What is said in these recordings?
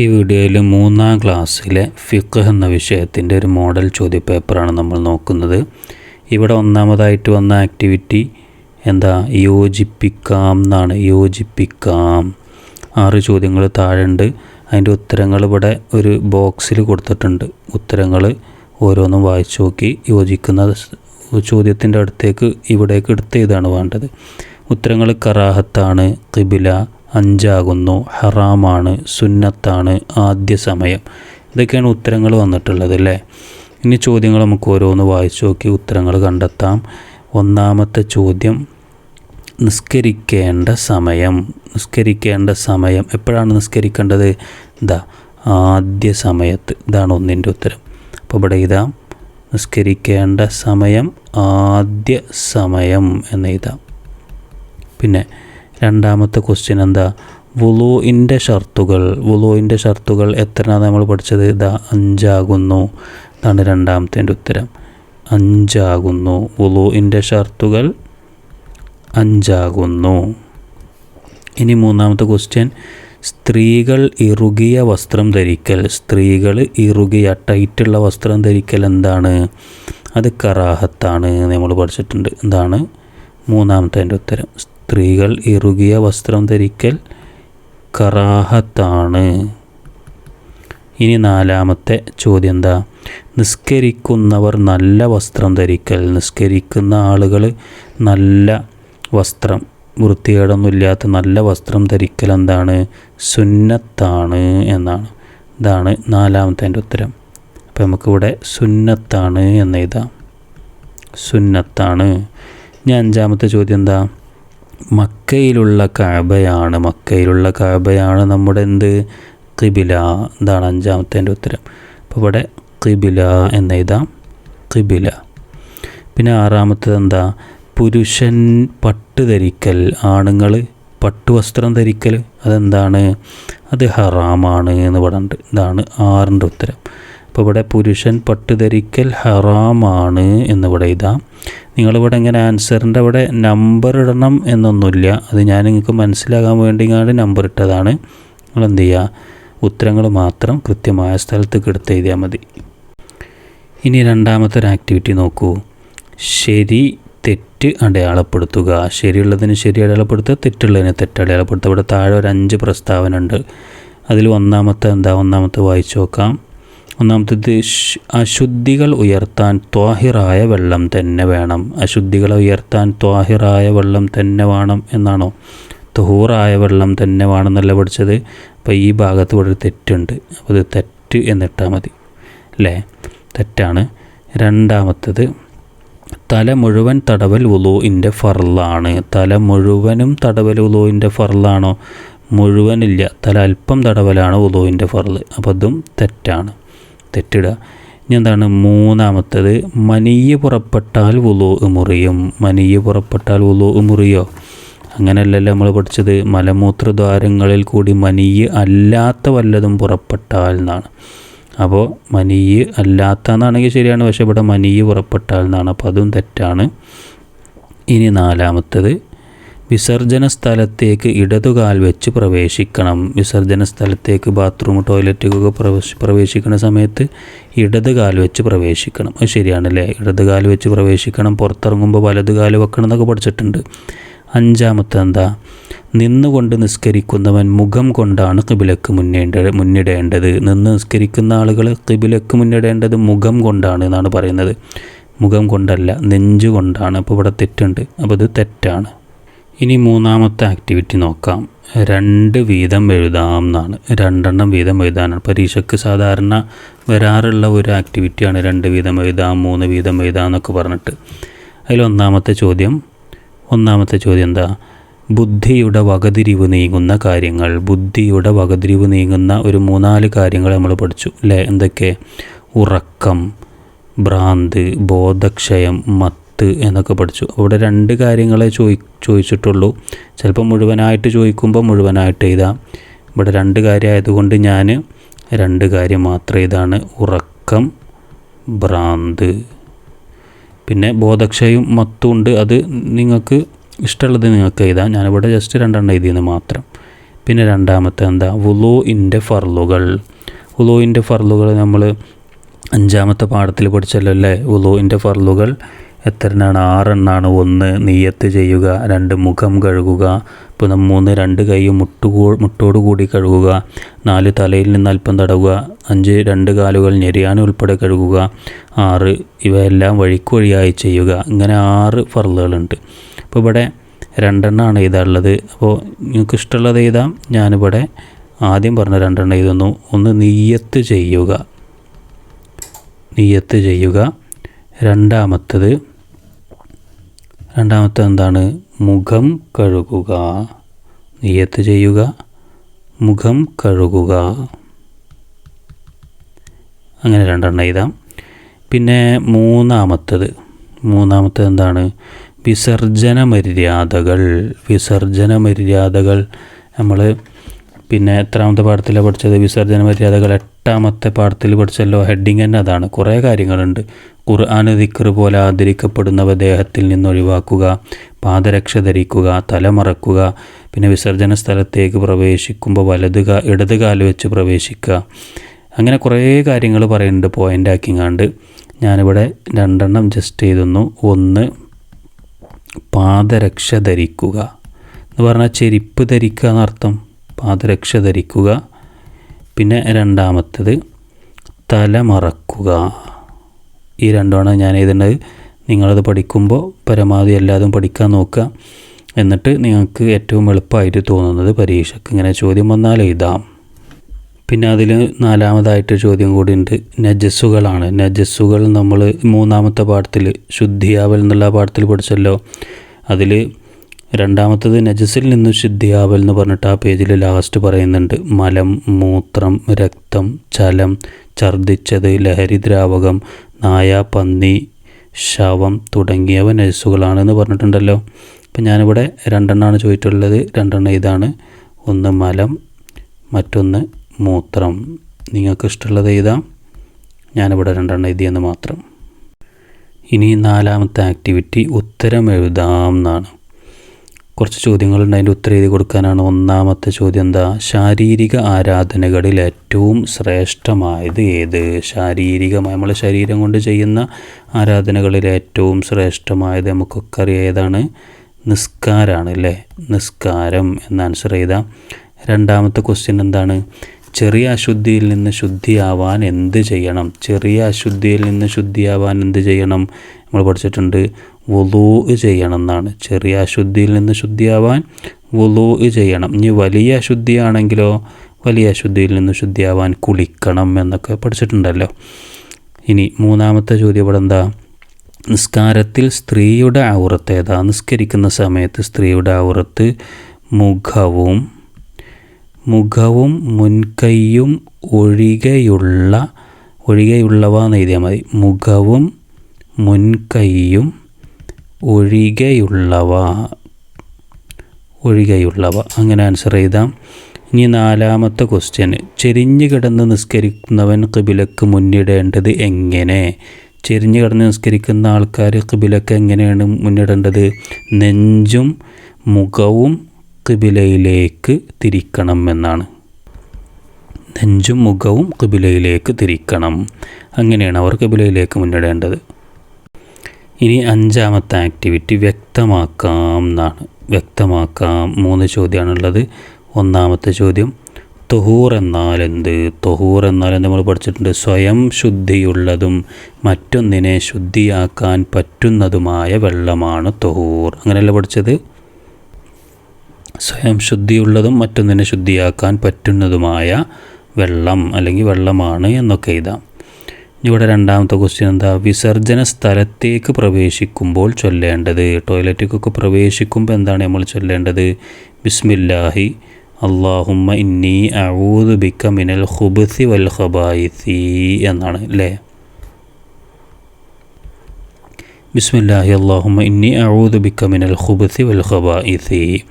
ഈ വീഡിയോയിൽ മൂന്നാം ക്ലാസ്സിലെ ഫിഖ് എന്ന വിഷയത്തിന്റെ ഒരു മോഡൽ ചോദ്യപേപ്പറാണ് നമ്മൾ നോക്കുന്നത്. ഇവിടെ ഒന്നാമതായിട്ട് വന്ന ആക്ടിവിറ്റി എന്താ? യോജിപ്പിക്കാം എന്നാണ്. യോജിപ്പിക്കാം. ആറ് ചോദ്യങ്ങൾ താഴെയുണ്ട്. അതിന്റെ ഉത്തരങ്ങൾ ഇവിടെ ഒരു ബോക്സിൽ കൊടുത്തിട്ടുണ്ട്. ഉത്തരങ്ങൾ ഓരോന്നും വായിച്ചു നോക്കി യോജിക്കുന്ന ചോദ്യത്തിന്റെ അടുത്തേക്ക് ഇവിടേക്ക് എടുത്ത് ഇതാണ് വേണ്ടത്. ഉത്തരങ്ങൾ കറാഹത്താണ് കിബില അഞ്ചാകുന്നു. ഹറാമാണ് സുന്നത്താണ് ആദ്യ സമയം. ഇതൊക്കെയാണ് ഉത്തരങ്ങൾ വന്നിട്ടുള്ളത് അല്ലേ? ഇനി ചോദ്യങ്ങൾ നമുക്ക് ഓരോന്ന് വായിച്ചു നോക്കി ഉത്തരങ്ങൾ കണ്ടെത്താം. ഒന്നാമത്തെ ചോദ്യം നിസ്കരിക്കേണ്ട സമയം. നിസ്കരിക്കേണ്ട സമയം. എപ്പോഴാണ് നിസ്കരിക്കേണ്ടത്? ഇതാ ആദ്യ സമയത്ത്. ഇതാണ് ഒന്നിന്റെ ഉത്തരം. അപ്പോൾ ഇവിടെ ഇതാ നിസ്കരിക്കേണ്ട സമയം ആദ്യ സമയം എന്ന് എഴുതാം. പിന്നെ രണ്ടാമത്തെ ക്വസ്റ്റ്യൻ എന്താ? വുളുവിന്റെ ഷർത്തുകൾ വുളുവിന്റെ ഷർത്തുകൾ എത്രയാണ് നമ്മൾ പഠിച്ചത്? ഇതാ അഞ്ചാകുന്നു. ഇതാണ് രണ്ടാമത്തെ ഉത്തരം. അഞ്ചാകുന്നു. വുളുവിന്റെ ഷർത്തുകൾ അഞ്ചാകുന്നു. ഇനി മൂന്നാമത്തെ ക്വസ്റ്റ്യൻ സ്ത്രീകൾ ഇറുകിയ വസ്ത്രം ധരിക്കൽ. സ്ത്രീകൾ ഇറുകിയ ടൈറ്റുള്ള വസ്ത്രം ധരിക്കൽ എന്താണ്? അത് കറാഹത്താണ് നമ്മൾ പഠിച്ചിട്ടുണ്ട്. എന്താണ് മൂന്നാമത്തെ ഉത്തരം. സ്ത്രീകൾ ഇറുകിയ വസ്ത്രം ധരിക്കൽ കറാഹത്താണ്. ഇനി നാലാമത്തെ ചോദ്യം എന്താ നിസ്കരിക്കുന്നവർ നല്ല വസ്ത്രം ധരിക്കൽ. നിസ്കരിക്കുന്ന ആളുകൾ നല്ല വസ്ത്രം. വൃത്തികേടൊന്നുമില്ലാത്ത നല്ല വസ്ത്രം ധരിക്കൽ എന്താണ്? സുന്നത്താണ് എന്നാണ്. ഇതാണ് നാലാമത്തെ എന്റെ ഉത്തരം. അപ്പോൾ നമുക്കിവിടെ സുന്നത്താണ് എന്ന് എഴുതാം. സുന്നത്താണ്. ഇനി അഞ്ചാമത്തെ ചോദ്യം എന്താ മക്കയിലുള്ള കാബയാണ് മക്കയിലുള്ള കാബയാണ് നമ്മുടെ എന്ത്? കിബില എന്താണ് അഞ്ചാമത്തെ ഉത്തരം. അപ്പോൾ ഇവിടെ കിബില എന്ന് എഴുതാം. കിബില പിന്നെ ആറാമത്തത് എന്താ? പുരുഷൻ പട്ട് ധരിക്കൽ. ആണുങ്ങൾ പട്ടുവസ്ത്രം ധരിക്കൽ. അതെന്താണ്? അത് ഹറാമാണ് എന്ന് പറഞ്ഞിട്ട് ഇതാണ് ആറിന്റെ ഉത്തരം. അപ്പോൾ ഇവിടെ പുരുഷൻ പട്ട് ധരിക്കൽ ഹറാമാണ് എന്നിവിടെ ഇതാം നിങ്ങളിവിടെ ഇങ്ങനെ ആൻസറിന്റെ അവിടെ നമ്പർ ഇടണം എന്നൊന്നുമില്ല. അത് ഞാൻ നിങ്ങൾക്ക് മനസ്സിലാകാൻ വേണ്ടി നമ്പർ ഇട്ടതാണ്. നിങ്ങൾ എന്ത് ചെയ്യുക ഉത്തരങ്ങൾ മാത്രം കൃത്യമായ സ്ഥലത്ത് എടുത്ത് എഴുതിയാൽ മതി. ഇനി രണ്ടാമത്തെ ഒരു ആക്ടിവിറ്റി നോക്കൂ. ശരി തെറ്റ് അടയാളപ്പെടുത്തുക. ശരിയുള്ളതിന് ശരി അടയാളപ്പെടുത്തുക തെറ്റുള്ളതിന് തെറ്റ് അടയാളപ്പെടുത്തുക. ഇവിടെ താഴെ ഒരു അഞ്ച് പ്രസ്താവന ഉണ്ട് അതിൽ ഒന്നാമത്തെ എന്താ? ഒന്നാമത്തെ വായിച്ചു നോക്കാം. ഒന്നാമത്തേത് അശുദ്ധികൾ ഉയർത്താൻ ത്വാഹിറായ വെള്ളം തന്നെ വേണം. അശുദ്ധികളെ ഉയർത്താൻ ത്വാഹിറായ വെള്ളം തന്നെ വേണം എന്നാണോ? തുഹൂറായ വെള്ളം തന്നെ വേണമെന്നല്ല പഠിച്ചത്? അപ്പോൾ ഈ ഭാഗത്ത് ഇവിടെ തെറ്റുണ്ട്. അപ്പോൾ ഇത് തെറ്റ് എന്നിട്ടാൽ മതി. അല്ലേ? തെറ്റാണ്. രണ്ടാമത്തത് തല മുഴുവൻ തടവൽ ഉലോയിന്റെ ഫർലാണ് തല മുഴുവനും തടവൽ ഉലോയിന്റെ ഫർലാണോ മുഴുവനില്ല. തല അല്പം തടവലാണ് ഉലോയിന്റെ ഫർൾ. അപ്പോൾ അതും തെറ്റാണ്. തെറ്റിടുക ഇനി എന്താണ് മൂന്നാമത്തത് മനീയ പുറപ്പെട്ടാൽ ഉലോ മുറിയും. മനീയ പുറപ്പെട്ടാൽ ഉലോ മുറിയോ? അങ്ങനെയല്ലല്ലോ നമ്മൾ പഠിച്ചത്. മലമൂത്രദ്വാരങ്ങളിൽ കൂടി മനീയ അല്ലാത്ത വല്ലതും പുറപ്പെട്ടാൽ എന്നാണ്. അപ്പോൾ മനീയ് അല്ലാത്ത എന്നാണെങ്കിൽ ശരിയാണ്. പക്ഷേ ഇവിടെ മനീയ് പുറപ്പെട്ടാൽ എന്നാണ്. അപ്പോൾ അതും തെറ്റാണ്. ഇനി നാലാമത്തത് വിസർജന സ്ഥലത്തേക്ക് ഇടതുകാൽ വെച്ച് പ്രവേശിക്കണം. വിസർജന സ്ഥലത്തേക്ക് ബാത്റൂം ടോയ്ലറ്റൊക്കെ പ്രവേശിക്കുന്ന സമയത്ത് ഇടതുകാൽ വെച്ച് പ്രവേശിക്കണം. അത് ശരിയാണല്ലേ? ഇടതുകാൽ വെച്ച് പ്രവേശിക്കണം. പുറത്തിറങ്ങുമ്പോൾ വലതുകാൽ വെക്കണം എന്നൊക്കെ പഠിച്ചിട്ടുണ്ട്. അഞ്ചാമത്തെ എന്താ? നിന്നുകൊണ്ട് നിസ്കരിക്കുന്നവൻ മുഖം കൊണ്ടാണ് കിബിലക്ക് മുന്നേണ്ട മുന്നിടേണ്ടത്. നിന്ന് നിസ്കരിക്കുന്ന ആളുകൾ കിബിലക്ക് മുന്നിടേണ്ടത് മുഖം കൊണ്ടാണ് എന്നാണ് പറയുന്നത്. മുഖം കൊണ്ടല്ല നെഞ്ചുകൊണ്ടാണ് അപ്പോൾ ഇവിടെ തെറ്റുണ്ട്. അപ്പോൾ ഇത് തെറ്റാണ്. ഇനി മൂന്നാമത്തെ ആക്ടിവിറ്റി നോക്കാം. രണ്ട് വീതം എഴുതാം എന്നാണ്. രണ്ടെണ്ണം വീതം എഴുതാനാണ്. പരീക്ഷയ്ക്ക് സാധാരണ വരാറുള്ള ഒരു ആക്ടിവിറ്റിയാണ് രണ്ട് വീതം എഴുതാം മൂന്ന് വീതം എഴുതാം എന്നൊക്കെ പറഞ്ഞിട്ട്. അതിൽ ഒന്നാമത്തെ ചോദ്യം. ഒന്നാമത്തെ ചോദ്യം എന്താ? ബുദ്ധിയുടെ വകതിരിവ് നീങ്ങുന്ന കാര്യങ്ങൾ. ബുദ്ധിയുടെ വകതിരിവ് നീങ്ങുന്ന ഒരു മൂന്നാൽ കാര്യങ്ങൾ നമ്മൾ പഠിച്ചു. അല്ലേ? എന്തൊക്കെ? ഉറക്കം ഭ്രാന്ത് ബോധക്ഷയം മത്ത് എന്നൊക്കെ പഠിച്ചു. അവിടെ രണ്ട് കാര്യങ്ങളെ ചോദി ചോദിച്ചിട്ടുള്ളൂ. ചിലപ്പോൾ മുഴുവനായിട്ട് ചോദിക്കുമ്പോൾ മുഴുവനായിട്ട് എഴുതാം. ഇവിടെ രണ്ട് കാര്യമായതുകൊണ്ട് ഞാൻ രണ്ട് കാര്യം മാത്രം ഇതാണ്. ഉറക്കം ഭ്രാന്ത്. പിന്നെ ബോധക്ഷയും മത്തും ഉണ്ട്. അത് നിങ്ങൾക്ക് ഇഷ്ടമുള്ളത് നിങ്ങൾക്ക് എഴുതാം. ഞാനിവിടെ ജസ്റ്റ് രണ്ടെണ്ണം എഴുതിയെന്ന് മാത്രം. പിന്നെ രണ്ടാമത്തെ എന്താ? വുലോയിന്റെ ഫർലുകൾ വുലോയിന്റെ ഫർലുകൾ നമ്മൾ അഞ്ചാമത്തെ പാഠത്തിൽ പഠിച്ചല്ലോ അല്ലേ? വുലോയിന്റെ ഫർലുകൾ എത്രണ്ണാണ് ആറെണ്ണാണ്. ഒന്ന് നീയത്ത് ചെയ്യുക. രണ്ട് മുഖം കഴുകുക. പിന്നെ മൂന്ന് രണ്ട് കൈ മുട്ടുകൂ മുട്ടോടു കൂടി കഴുകുക. നാല് തലയിൽ നിന്ന് അല്പം തടവുക. അഞ്ച് രണ്ട് കാലുകൾ ഞെരിയാൻ ഉൾപ്പെടെ കഴുകുക. ആറ് ഇവയെല്ലാം വഴിക്കുവഴിയായി ചെയ്യുക. ഇങ്ങനെ ആറ് ഫർലുകളുണ്ട് അപ്പോൾ ഇവിടെ രണ്ടെണ്ണമാണ് എഴുതാനുള്ളത്. അപ്പോൾ നിങ്ങൾക്ക് ഇഷ്ടമുള്ളത് എഴുതാം. ഞാനിവിടെ ആദ്യം പറഞ്ഞ രണ്ടെണ്ണം എഴുതുന്നു. ഒന്ന് നീയത്ത് ചെയ്യുക. നീയത്ത് ചെയ്യുക. രണ്ടാമത്തത് രണ്ടാമത്തെ എന്താണ് മുഖം കഴുകുക. നെയ്യത്ത് ചെയ്യുക. മുഖം കഴുകുക. അങ്ങനെ രണ്ടെണ്ണം എഴുതാം. പിന്നെ മൂന്നാമത്തത്. മൂന്നാമത്തത് എന്താണ് വിസർജന മര്യാദകൾ വിസർജന മര്യാദകൾ നമ്മൾ പിന്നെ എത്രാമത്തെ പാഠത്തിലാണ് പഠിച്ചത്? വിസർജന മര്യാദകൾ എട്ടാമത്തെ പാഠത്തിൽ പഠിച്ചല്ലോ. ഹെഡിങ് തന്നെ അതാണ്. കുറേ കാര്യങ്ങളുണ്ട്. ഖുർആൻ ദിക്കർ പോലെ ആദരിക്കപ്പെടുന്നവ ദേഹത്തിൽ നിന്ന് ഒഴിവാക്കുക പാദരക്ഷ ധരിക്കുക തലമറക്കുക പിന്നെ വിസർജന സ്ഥലത്തേക്ക് പ്രവേശിക്കുമ്പോൾ വലത് കാ ഇടത് കാൽ വെച്ച് പ്രവേശിക്കുക. അങ്ങനെ കുറേ കാര്യങ്ങൾ പറയുന്നുണ്ട്. പോയിന്റ് ആക്കിങ്ങാണ്ട്. ഞാനിവിടെ രണ്ടെണ്ണം ജസ്റ്റ് ചെയ്തുന്നു. ഒന്ന് പാദരക്ഷ ധരിക്കുക. എന്ന് പറഞ്ഞാൽ ചെരിപ്പ് ധരിക്കുക എന്നർത്ഥം. പാദരക്ഷ ധരിക്കുക. പിന്നെ രണ്ടാമത്തത് തലമറക്കുക ഈ രണ്ടാണ് ഞാൻ എഴുതേണ്ടത് നിങ്ങളത് പഠിക്കുമ്പോൾ പരമാവധി എല്ലാതും പഠിക്കാൻ നോക്കുക. എന്നിട്ട് നിങ്ങൾക്ക് ഏറ്റവും എളുപ്പമായിട്ട് തോന്നുന്നത് പരീക്ഷയ്ക്ക് ഇങ്ങനെ ചോദ്യം വന്നാൽ എഴുതാം. പിന്നെ അതിൽ നാലാമതായിട്ട് ചോദ്യം കൂടി ഉണ്ട്. നജസ്സുകളാണ്. നജസ്സുകൾ നമ്മൾ മൂന്നാമത്തെ പാഠത്തിൽ ശുദ്ധിയാവൽ എന്നുള്ള പാഠത്തിൽ പഠിച്ചല്ലോ. അതിൽ രണ്ടാമത്തത് നജസിൽ നിന്ന് ശുദ്ധിയാവൽ എന്ന് പറഞ്ഞിട്ട് ആ പേജിൽ ലാസ്റ്റ് പറയുന്നുണ്ട്. മലം മൂത്രം രക്തം ചലം ഛർദ്ദിച്ചത് ലഹരി ദ്രാവകം നായ പന്നി ശവം തുടങ്ങിയവ നജസ്സുകളാണെന്ന് പറഞ്ഞിട്ടുണ്ടല്ലോ. അപ്പം ഞാനിവിടെ രണ്ടെണ്ണമാണ് ചോദിച്ചിട്ടുള്ളത്. രണ്ടെണ്ണം ഇതാണ്. ഒന്ന് മലം മറ്റൊന്ന് മൂത്രം. നിങ്ങൾക്ക് ഇഷ്ടമുള്ളത് എഴുതാം ഞാനിവിടെ രണ്ടെണ്ണം എഴുതിയെന്ന് മാത്രം. ഇനി നാലാമത്തെ ആക്ടിവിറ്റി ഉത്തരം എഴുതാം എന്നാണ്. കുറച്ച് ചോദ്യങ്ങളുണ്ട്. അതിന്റെ ഉത്തരം എഴുതി കൊടുക്കാനാണ് ഒന്നാമത്തെ ചോദ്യം. എന്താ? ശാരീരിക ആരാധനകളിൽ ഏറ്റവും ശ്രേഷ്ഠമായത് ഏത്? ശാരീരികമായി നമ്മളെ ശരീരം കൊണ്ട് ചെയ്യുന്ന ആരാധനകളിൽ ഏറ്റവും ശ്രേഷ്ഠമായത് നമുക്കൊക്കെ അറിയാം. ഏതാണ്? നിസ്കാരമാണ് അല്ലേ? നിസ്കാരം എന്ന ആൻസർ ചെയ്താൽ രണ്ടാമത്തെ ക്വസ്റ്റ്യൻ എന്താണ്? ചെറിയ അശുദ്ധിയിൽ നിന്ന് ശുദ്ധിയാവാൻ എന്ത് ചെയ്യണം? ചെറിയ അശുദ്ധിയിൽ നിന്ന് ശുദ്ധിയാവാൻ എന്ത് ചെയ്യണം? നമ്മൾ പഠിച്ചിട്ടുണ്ട്. വുളൂ ചെയ്യണം എന്നാണ് ചെറിയ അശുദ്ധിയിൽ നിന്ന് ശുദ്ധിയാവാൻ വുളൂ ചെയ്യണം. ഇനി വലിയ അശുദ്ധിയാണെങ്കിലോ വലിയ അശുദ്ധിയിൽ നിന്ന് ശുദ്ധിയാവാൻ കുളിക്കണം എന്നൊക്കെ പഠിച്ചിട്ടുണ്ടല്ലോ. ഇനി മൂന്നാമത്തെ ചോദ്യം ഇവിടെ എന്താ നിസ്കാരത്തിൽ സ്ത്രീയുടെ ഔറത്ത് ഏതാ? നിസ്കരിക്കുന്ന സമയത്ത് സ്ത്രീയുടെ ഔറത്ത് മുഖവും മുഖവും മുൻകൈയും ഒഴികെയുള്ള ഒഴികെയുള്ളവ എന്ന് എഴുതിയാൽ മതി. മുഖവും മുൻകൈയും ഒഴികെയുള്ളവ ഒഴികെയുള്ളവ. അങ്ങനെ ആൻസർ ചെയ്താം ഇനി നാലാമത്തെ ക്വസ്റ്റ്യൻ ചെരിഞ്ഞു കിടന്ന് നിസ്കരിക്കുന്നവൻ കിബിലക്ക് മുന്നിടേണ്ടത് എങ്ങനെ? ചെരിഞ്ഞു കിടന്ന് നിസ്കരിക്കുന്ന ആൾക്കാർ കിബിലക്ക് എങ്ങനെയാണ് മുന്നിടേണ്ടത്? നെഞ്ചും മുഖവും കിബിലയിലേക്ക് തിരിക്കണം എന്നാണ്. നെഞ്ചും മുഖവും കിബിലയിലേക്ക് തിരിക്കണം. അങ്ങനെയാണ് അവർ കിബിലയിലേക്ക് മുന്നിടേണ്ടത്. ഇനി അഞ്ചാമത്തെ ആക്ടിവിറ്റി വ്യക്തമാക്കാം എന്നാണ്. വ്യക്തമാക്കാം. മൂന്ന് ചോദ്യമാണുള്ളത്. ഒന്നാമത്തെ ചോദ്യം തൊഹൂർ എന്നാൽ എന്ത്? തൊഹൂർ എന്നാൽ നമ്മൾ പഠിച്ചിട്ടുണ്ട്? സ്വയം ശുദ്ധിയുള്ളതും മറ്റൊന്നിനെ ശുദ്ധിയാക്കാൻ പറ്റുന്നതുമായ വെള്ളമാണ് തൊഹൂർ. അങ്ങനെയല്ല പഠിച്ചത്? സ്വയം ശുദ്ധിയുള്ളതും മറ്റൊന്നിനെ ശുദ്ധിയാക്കാൻ പറ്റുന്നതുമായ വെള്ളം അല്ലെങ്കിൽ വെള്ളമാണ് എന്നൊക്കെ എഴുതാം. ഇവിടെ രണ്ടാമത്തെ ക്വസ്റ്റ്യൻ എന്താ? വിസർജന സ്ഥലത്തേക്ക് പ്രവേശിക്കുമ്പോൾ ചൊല്ലേണ്ടത്. ടോയ്ലറ്റിക്കൊക്കെ പ്രവേശിക്കുമ്പോൾ എന്താണ് നമ്മൾ ചൊല്ലേണ്ടത്? ബിസ്മില്ലാഹി. അള്ളാഹുമ്മ ഇന്നി അഊദു ബിക്ക മിനൽ ഖുബ്സി വൽ ഖബായിസി എന്നാണ് അല്ലേ ബിസ്മില്ലാഹി. അള്ളാഹുമ്മ ഇന്നി അഊദു ബിക്ക മിനൽ ഖുബ്സി വൽ ഖബായിസി.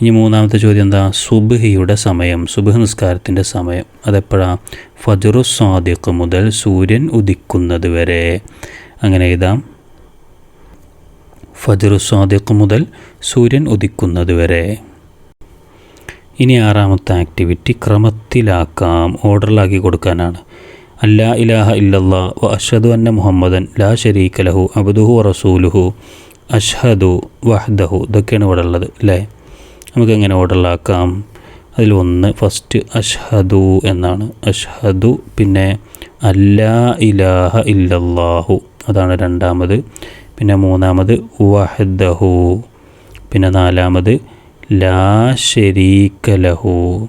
ഇനി മൂന്നാമത്തെ ചോദ്യം എന്താ? സുബ്ഹിയുടെ സമയം സുബഹ് നിസ്കാരത്തിന്റെ സമയം. അതെപ്പോഴാണ് ഫജറു സ്വാദിഖ് മുതൽ സൂര്യൻ ഉദിക്കുന്നത് വരെ. അങ്ങനെ എഴുതാം. ഫജറു സ്വാദിഖ് മുതൽ സൂര്യൻ ഉദിക്കുന്നത് വരെ. ഇനി ആറാമത്തെ ആക്ടിവിറ്റി ക്രമത്തിലാക്കാം. ഓർഡറിലാക്കി കൊടുക്കാനാണ്. അല്ലാ ഇലാഹ ഇല്ലല്ലാ വ അഷ്ഹദു അന്ന മുഹമ്മദൻ ലാ ശരീക്ക ലഹു അബ്ദുഹു റസൂലുഹു അഷ്ഹദു വഹ്ദഹു. ഇതൊക്കെയാണ് ഇവിടെ ഉള്ളത് അല്ലേ? നമുക്ക് എങ്ങനെ ഓർഡറിലാക്കാം അതിൽ ഒന്ന് ഫസ്റ്റ് അഷ്ഹദു എന്നാണ്. അഷ്ഹദു പിന്നെ അല്ലാ ഇലാഹ ഇല്ലല്ലാഹു അതാണ് രണ്ടാമത്. പിന്നെ മൂന്നാമത് വഹദഹു. പിന്നെ നാലാമത് ലാ ഷരീക ലഹു.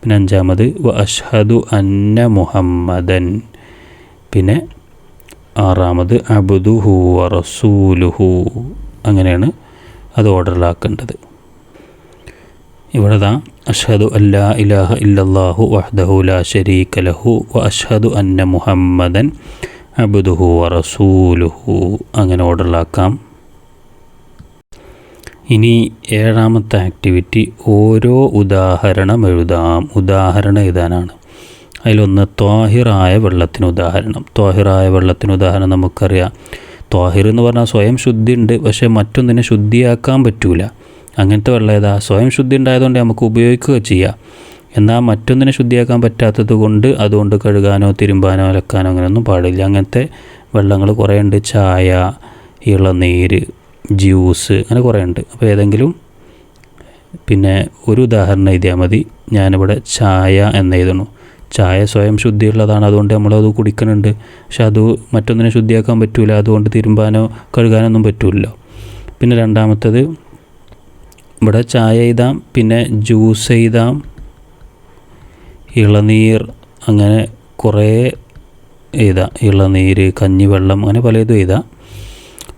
പിന്നെ അഞ്ചാമത് വ അഷ്ഹദു അന്ന മുഹമ്മദൻ. പിന്നെ ആറാമത് അബുദുഹു റസൂലുഹു. അങ്ങനെയാണ് അത് ഓർഡറിലാക്കേണ്ടത് ഇവിടെ ദാ അഷ്ഹദു അല്ലാ ഇലാഹ ഇല്ലല്ലാഹു വഹ്ദഹു ലാ ഷരീക ലഹു വ അഷ്ഹദു അന്ന മുഹമ്മദൻ അബുദുഹു വ റസൂലുഹു. അങ്ങനെ ഓർഡറിലാക്കാം ഇനി ഏഴാമത്തെ ആക്ടിവിറ്റി ഓരോ ഉദാഹരണം എഴുതാം. ഉദാഹരണം എഴുതാനാണ് അതിലൊന്ന് ത്വാഹിറായ വെള്ളത്തിന് ഉദാഹരണം. ത്വാഹിറായ വെള്ളത്തിന് ഉദാഹരണം നമുക്കറിയാം. ത്വാഹിർ എന്ന് പറഞ്ഞാൽ സ്വയം ശുദ്ധി ഉണ്ട് പക്ഷേ മറ്റൊന്നിനെ ശുദ്ധിയാക്കാൻ പറ്റൂല. അങ്ങനത്തെ വെള്ളം ഏതാ സ്വയം ശുദ്ധി ഉണ്ടായതുകൊണ്ട് നമുക്ക് ഉപയോഗിക്കുക ചെയ്യാം. എന്നാൽ മറ്റൊന്നിനെ ശുദ്ധിയാക്കാൻ പറ്റാത്തത് കൊണ്ട് അതുകൊണ്ട് കഴുകാനോ തിരുമ്പാനോ അലക്കാനോ അങ്ങനെയൊന്നും പാടില്ല. അങ്ങനത്തെ വെള്ളങ്ങൾ കുറേ ഉണ്ട് ചായ ഇളനീര് ജ്യൂസ് അങ്ങനെ കുറേ ഉണ്ട് അപ്പോൾ ഏതെങ്കിലും പിന്നെ ഒരു ഉദാഹരണം എഴുതിയാൽ മതി. ഞാനിവിടെ ചായ എന്ന് എഴുതണു ചായ സ്വയം ശുദ്ധിയുള്ളതാണ്. അതുകൊണ്ട് നമ്മളത് കുടിക്കുന്നുണ്ട്. പക്ഷെ അത് മറ്റൊന്നിനെ ശുദ്ധിയാക്കാൻ പറ്റില്ല അതുകൊണ്ട് തിരുമ്പാനോ കഴുകാനൊന്നും പറ്റില്ലല്ലോ പിന്നെ രണ്ടാമത്തത് ഇവിടെ ചായ എഴുതാം പിന്നെ ജ്യൂസ് എഴുതാം ഇളനീർ അങ്ങനെ കുറേ എഴുതാം ഇളനീര് കഞ്ഞിവെള്ളം അങ്ങനെ പലതും എഴുതാം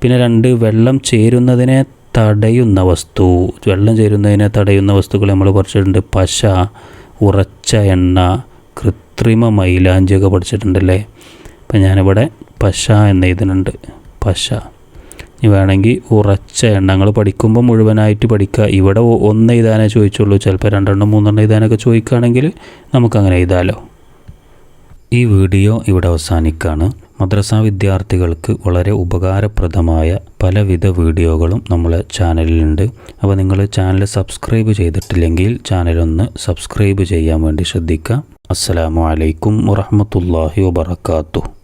പിന്നെ രണ്ട് വെള്ളം ചേരുന്നതിനെ തടയുന്ന വസ്തു. വെള്ളം ചേരുന്നതിനെ തടയുന്ന വസ്തുക്കൾ നമ്മൾ പഠിച്ചിട്ടുണ്ട്. പശ ഉറച്ച എണ്ണ കൃത്രിമ മൈലാഞ്ചിയൊക്കെ പഠിച്ചിട്ടുണ്ടല്ലേ? അപ്പം ഞാനിവിടെ പശ എന്ന് എഴുതുന്നുണ്ട്. പശ. വേണമെങ്കിൽ ഉറച്ച എണ്ണങ്ങൾ പഠിക്കുമ്പോൾ മുഴുവനായിട്ട് പഠിക്കുക. ഇവിടെ ഒന്ന് എഴുതാനേ ചോദിച്ചുള്ളൂ. ചിലപ്പോൾ രണ്ടെണ്ണം മൂന്നെണ്ണം എഴുതാനൊക്കെ ചോദിക്കുകയാണെങ്കിൽ നമുക്കങ്ങനെ എഴുതാമല്ലോ ഈ വീഡിയോ ഇവിടെ അവസാനിക്കുകയാണ് മദ്രസ വിദ്യാർത്ഥികൾക്ക് വളരെ ഉപകാരപ്രദമായ പലവിധ വീഡിയോകളും നമ്മളെ ചാനലിലുണ്ട്. അപ്പോൾ നിങ്ങൾ ചാനൽ സബ്സ്ക്രൈബ് ചെയ്തിട്ടില്ലെങ്കിൽ ചാനലൊന്ന് സബ്സ്ക്രൈബ് ചെയ്യാൻ വേണ്ടി ശ്രദ്ധിക്കുക. അസ്സലാമു അലൈക്കും വറഹ്മത്തുള്ളാഹി വബറകാതുഹു.